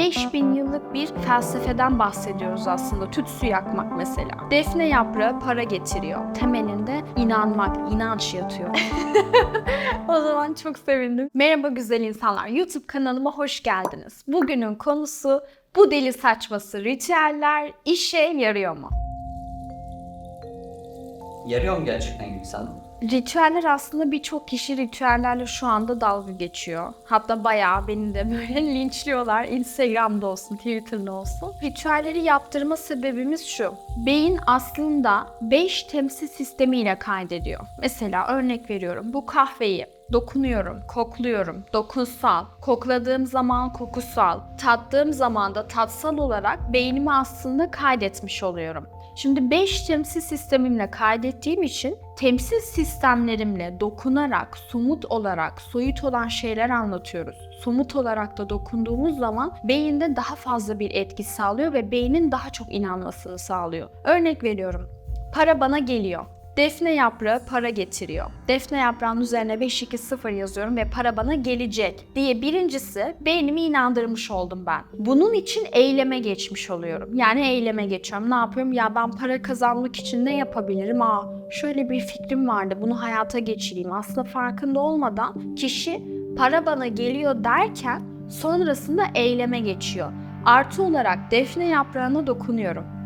5000 yıllık bir felsefeden bahsediyoruz aslında. Tütsü yakmak mesela. Defne yaprağı para getiriyor. Temelinde inanmak, inanç yatıyor. o zaman çok sevindim. Merhaba güzel insanlar. YouTube kanalıma hoş geldiniz. Bugünün konusu bu deli saçması ritüeller işe yarıyor mu? Yarıyor mu gerçekten sana? Ritüeller aslında birçok kişi ritüellerle şu anda dalga geçiyor. Hatta bayağı beni de böyle linçliyorlar. Instagram'da olsun, Twitter'da olsun. Ritüelleri yaptırma sebebimiz şu. Beyin aslında 5 temsil sistemiyle kaydediyor. Mesela örnek veriyorum. Bu kahveyi dokunuyorum, kokluyorum, dokunsal, kokladığım zaman kokusal, tattığım zaman da tatsal olarak beynime aslında kaydetmiş oluyorum. Şimdi 5 temsil sistemimle kaydettiğim için temsil sistemlerimle dokunarak, somut olarak, soyut olan şeyler anlatıyoruz. Somut olarak da dokunduğumuz zaman beyinde daha fazla bir etki sağlıyor ve beynin daha çok inanmasını sağlıyor. Örnek veriyorum. Para bana geliyor. Defne yaprağı para getiriyor. Defne yaprağının üzerine 520 yazıyorum ve para bana gelecek diye birincisi beynimi inandırmış oldum ben. Bunun için eyleme geçmiş oluyorum. Yani eyleme geçiyorum. Ne yapıyorum? Ya ben para kazanmak için ne yapabilirim? Aa şöyle bir fikrim vardı. Bunu hayata geçireyim. Aslında farkında olmadan kişi para bana geliyor derken sonrasında eyleme geçiyor. Artı olarak defne yaprağına dokunuyorum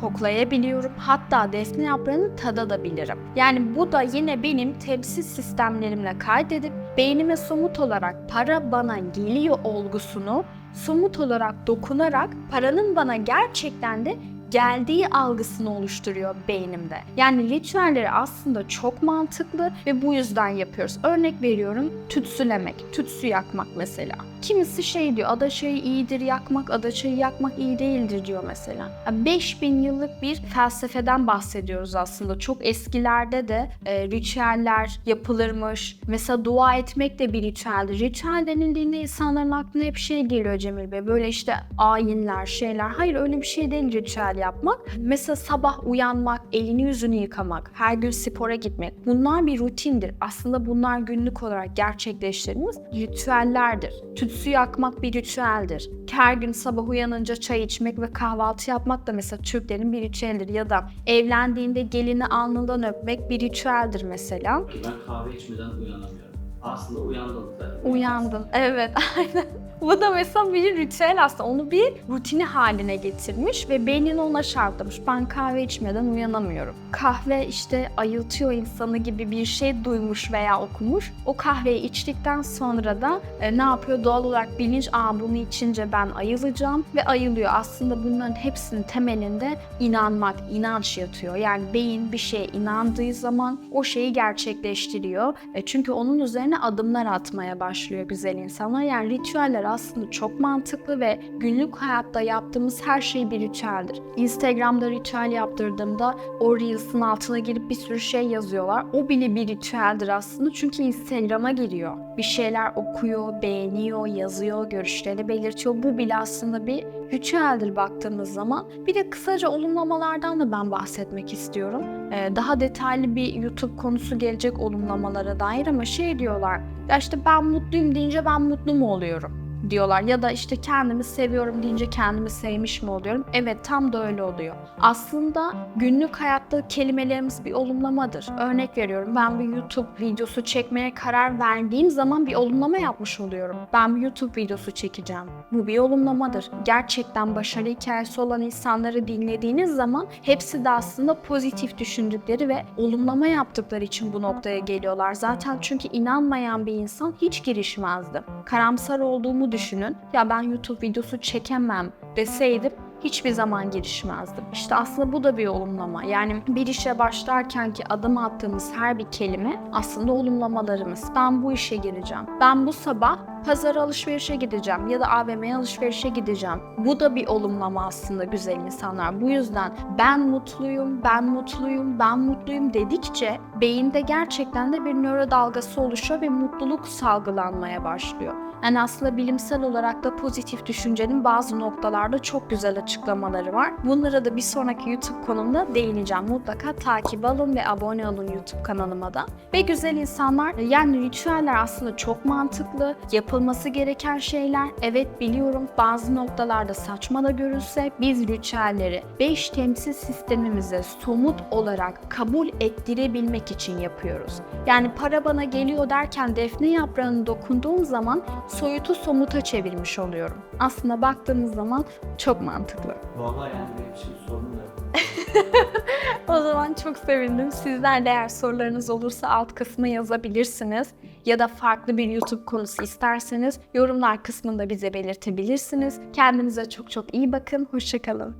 koklayabiliyorum. Hatta defne yaprağını tadabilirim. Yani bu da yine benim temsil sistemlerimle kaydedip beynime somut olarak para bana geliyor olgusunu somut olarak dokunarak paranın bana gerçekten de geldiği algısını oluşturuyor beynimde. Yani ritüelleri aslında çok mantıklı ve bu yüzden yapıyoruz. Örnek veriyorum tütsülemek, tütsü yakmak mesela. Kimisi şey diyor adaçayı iyidir yakmak, adaçayı yakmak iyi değildir diyor mesela. Yani 5000 yıllık bir felsefeden bahsediyoruz aslında. Çok eskilerde de e, ritüeller yapılırmış. Mesela dua etmek de bir ritüeldir. Ritüel denildiğinde insanların aklına hep şey geliyor Cemil Bey. Böyle işte ayinler, şeyler. Hayır öyle bir şey değil ritüel yapmak. Mesela sabah uyanmak, elini yüzünü yıkamak, her gün spora gitmek. Bunlar bir rutindir. Aslında bunlar günlük olarak gerçekleştirdiğimiz ritüellerdir. Tütsü yakmak bir ritüeldir. Her gün sabah uyanınca çay içmek ve kahvaltı yapmak da mesela Türklerin bir ritüelidir. Ya da evlendiğinde gelini alnından öpmek bir ritüeldir mesela. Ben kahve içmeden uyanamıyorum. Aslında uyandım da. Uyandın. Evet, aynen. Bu da mesela bir ritüel aslında. Onu bir rutini haline getirmiş ve beynini ona şartlamış. Ben kahve içmeden uyanamıyorum. Kahve işte ayıltıyor insanı gibi bir şey duymuş veya okumuş. O kahveyi içtikten sonra da e, ne yapıyor? Doğal olarak bilinç, aa bunu içince ben ayılacağım ve ayılıyor. Aslında bunların hepsinin temelinde inanmak, inanç yatıyor. Yani beyin bir şeye inandığı zaman o şeyi gerçekleştiriyor. E, çünkü onun üzerine adımlar atmaya başlıyor güzel insanlar. Yani ritüeller aslında çok mantıklı ve günlük hayatta yaptığımız her şey bir ritüeldir. Instagram'da ritüel yaptırdığımda o Reels'ın altına girip bir sürü şey yazıyorlar. O bile bir ritüeldir aslında çünkü Instagram'a giriyor. Bir şeyler okuyor, beğeniyor, yazıyor, görüşlerini belirtiyor. Bu bile aslında bir ritüeldir baktığımız zaman. Bir de kısaca olumlamalardan da ben bahsetmek istiyorum. Ee, daha detaylı bir YouTube konusu gelecek olumlamalara dair ama şey diyorlar. Ya işte ben mutluyum deyince ben mutlu mu oluyorum? Diyorlar ya da işte kendimi seviyorum deyince kendimi sevmiş mi oluyorum? Evet tam da öyle oluyor. Aslında günlük hayatta kelimelerimiz bir olumlamadır. Örnek veriyorum ben bir YouTube videosu çekmeye karar verdiğim zaman bir olumlama yapmış oluyorum. Ben bir YouTube videosu çekeceğim. Bu bir olumlamadır. Gerçekten başarı hikayesi olan insanları dinlediğiniz zaman hepsi de aslında pozitif düşündükleri ve olumlama yaptıkları için bu noktaya geliyorlar. Zaten çünkü inanmayan bir insan hiç girişmezdi. Karamsar olduğumu düşünün. Ya ben YouTube videosu çekemem deseydim hiçbir zaman girişmezdim. İşte aslında bu da bir olumlama. Yani bir işe başlarken ki adım attığımız her bir kelime aslında olumlamalarımız. Ben bu işe gireceğim. Ben bu sabah pazara alışverişe gideceğim ya da AVM'ye alışverişe gideceğim. Bu da bir olumlama aslında güzel insanlar. Bu yüzden ben mutluyum, ben mutluyum, ben mutluyum dedikçe beyinde gerçekten de bir nöro dalgası oluşuyor ve mutluluk salgılanmaya başlıyor. Yani aslında bilimsel olarak da pozitif düşüncenin bazı noktalarda çok güzel açıklamaları var. Bunlara da bir sonraki YouTube konumda değineceğim. Mutlaka takip alın ve abone olun YouTube kanalıma da. Ve güzel insanlar yani ritüeller aslında çok mantıklı, yapılması gereken şeyler. Evet biliyorum bazı noktalarda saçma da görülse biz ritüelleri 5 temsil sistemimize somut olarak kabul ettirebilmek için yapıyoruz. Yani para bana geliyor derken defne yaprağını dokunduğum zaman soyutu somuta çevirmiş oluyorum. Aslında baktığımız zaman çok mantıklı. Vallahi yani benim için sorun yok. O zaman çok sevindim. Sizler de eğer sorularınız olursa alt kısma yazabilirsiniz. Ya da farklı bir YouTube konusu isterseniz yorumlar kısmında bize belirtebilirsiniz. Kendinize çok çok iyi bakın. Hoşçakalın.